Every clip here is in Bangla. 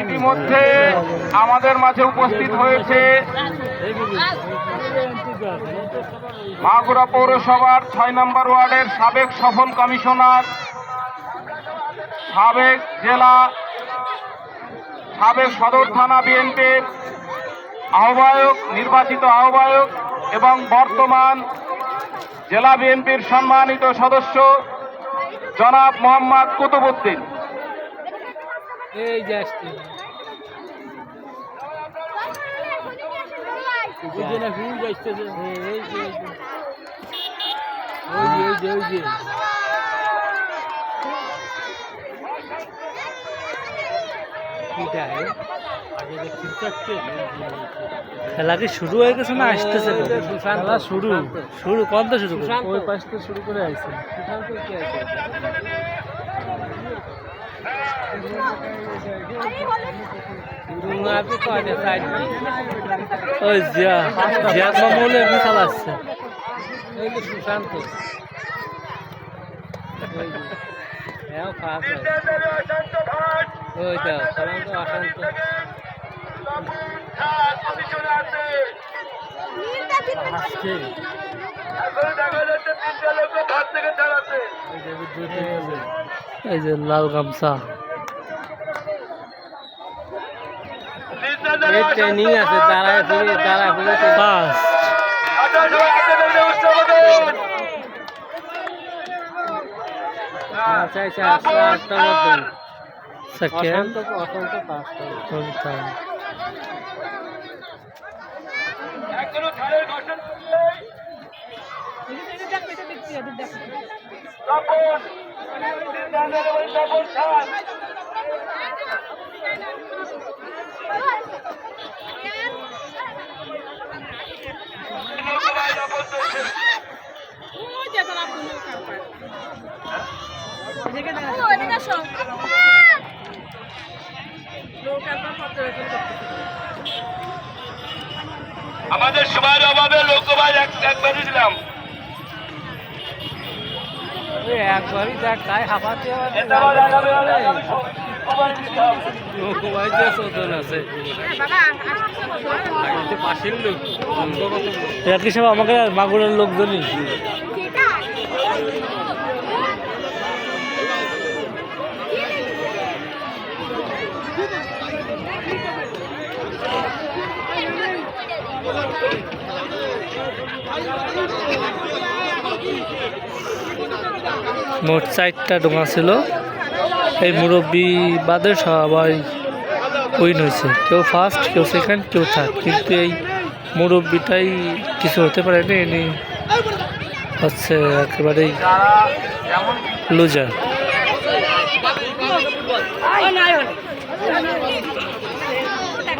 ইতিমধ্যে আমাদের মাঝে উপস্থিত হয়েছে মাগুরা পৌরসভার ছয় নম্বর ওয়ার্ডের সাবেক সফল কমিশনার, সাবেক জেলা, সাবেক সদর থানা বিএনপির আহ্বায়ক, নির্বাচিত আহ্বায়ক এবং বর্তমান জেলা বিএনপির সম্মানিত সদস্য জনাব মোহাম্মদ কুতুবুদ্দিন এই যে আসছে। খেলা কি শুরু হয়ে গেছে না আসতেছে? খেলা শুরু। শুরু কত শুরু করবে? ওই পাশ থেকে শুরু করে আইছে? সুশান্ত কি আছে রুঙ্গাতে সাইড জিয়া জিয়াদ মামুল এমনি চালাচ্ছে এই যে সুশান্ত হ্যাঁ খাস ওই তো এই যে লাল গামছা এই ট্রেনিং আছে তারা ফিরে তারা ফিরে পাস আচ্ছা আচ্ছা আটটা আটটার মধ্যে সেকেন্ড অসন্ত অসন্ত পাঁচটা আমাদের সময়ের অভাবে লোকসভায় একবার দিলাম। একবারই দেখ তাই হাঁপাতে চোদন আছে। পাশের লোক এরা কি সব আমাকে মাগুরের লোকজনই। মোট চারটা ডোঙা ছিল। এই মুরব্বী বাদে সবাই উইন হয়েছে। কেউ ফার্স্ট কেউ সেকেন্ড কেউ থার্ড কিন্তু এই মুরব্বিটাই কিছু হতে পারেনি, ইনি হচ্ছে একেবারেই লুজার যারা যেমন খুশি তেমন সাজো প্রতিযোগিতায় সঙ্গে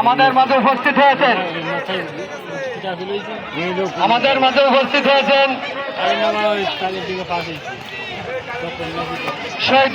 আমাদের মাঝে উপস্থিত হয়েছেন। আমাদের মাঝে উপস্থিত হয়েছেন। শহীদ